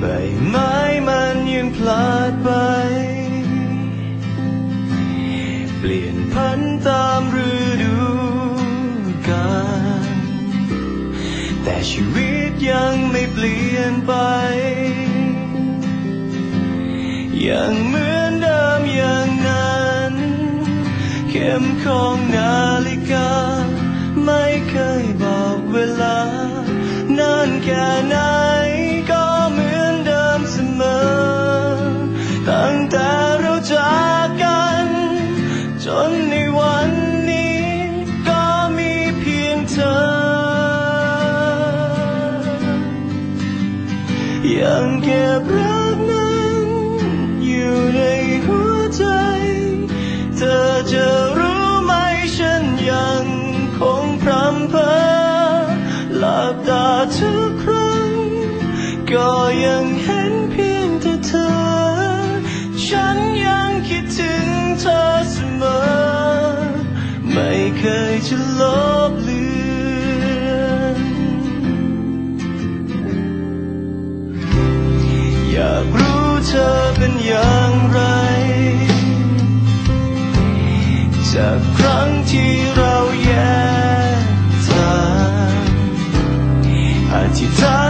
ใบไม้มันยังพลาดไป เปลี่ยนพันตามฤดูกาลแต่ชีวิตยังไม่เปลี่ยนไป ยังเหมือนเดิมอย่างนั้นเข้มของนาฬิกา ไม่เคยบอกเวลานานแค่ไหน give จากครั้งที่เราแยกทางอธิษฐาน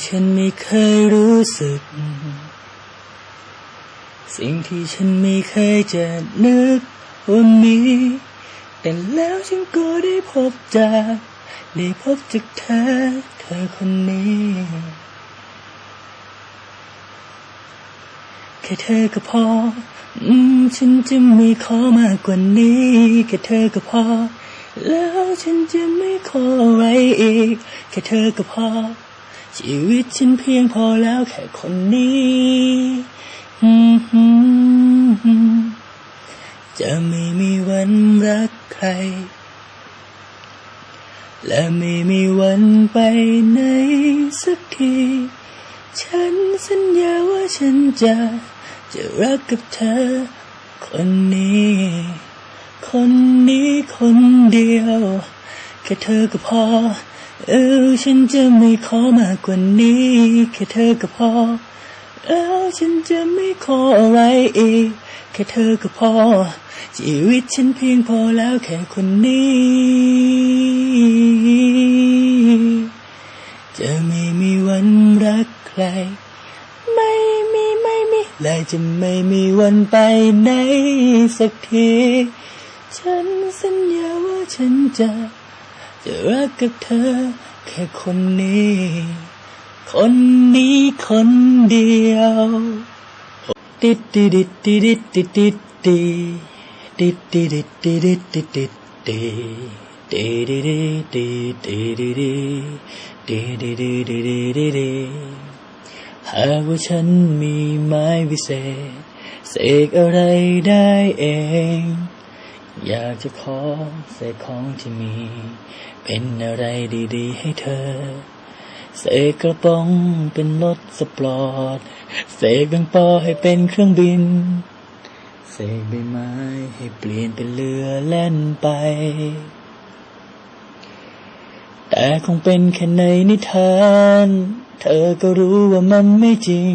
่ฉันไม่เคยรู้สึก สิ่งที่ฉันไม่เคยจะนึกว่ามีแต่แล้วฉันก็ได้พบจากได้พบจากเธอ เธอคนนี้แค่เธอก็พอฉันจะไม่ขอมากกว่านี้แค่เธอก็พอ แล้วฉันจะไม่ขออะไรอีก แค่เธอก็พอ ชีวิตฉันเพียงพอแล้วแค่คนนี้จะไม่มีวันรักใคร และไม่มีวันไปไหนสักที ฉันสัญญาว่าฉันจะ จะรักกับเธอ คนนี้ คนนี้คนเดียว แค่เธอก็พอ เออ ฉันจะไม่ขอมากกว่านี้แค่เธอก็พอ เออ ฉันจะไม่ขออะไรอีกแค่เธอก็พอ ชีวิตฉันเพียงพอแล้วแค่คนนี้ จะไม่มีวันรักใคร ไม่มีไม่มีและจะไม่มีวันไปไหนสักที ฉันสัญญาว่าฉันจะ จะรักกับเธอ แค่คนนี้ คนนี้คนเดียวติดติดติดติดติดติติดติดติดติดติดติติดติดติดิดิดิดิดิดิหากว่าฉันมีไม้วิเศษ เสกอะไรได้เอง อยากจะขอเศษของที่มี เป็นอะไรดีๆ ให้เธอ เสกกระป๋องเป็นรถสปอร์ตเสกแบงปอให้เป็นเครื่องบิน เสกใบไม้ให้เปลี่ยนเป็นเรือเล่นไป แต่คงเป็นแค่ในนิทาน เธอก็รู้ว่ามันไม่จริง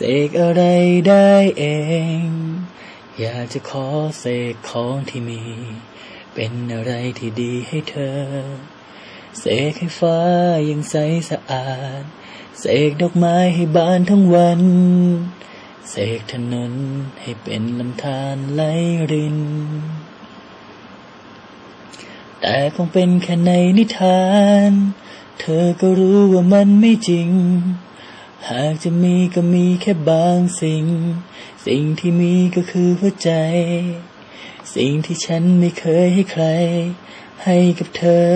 เสกอะไรได้เอง อยากจะขอเสกของที่มี เป็นอะไรที่ดีให้เธอ เสกให้ฟ้ายังใสสะอาด เสกดอกไม้ให้บานทั้งวัน เสกถนนให้เป็นลำธารไหลริน แต่คงเป็นแค่ในนิทาน เธอก็รู้ว่ามันไม่จริง หากจะมีก็มีแค่บางสิ่ง สิ่งที่มีก็คือหัวใจ สิ่งที่ฉันไม่เคยให้ใคร ให้กับเธอ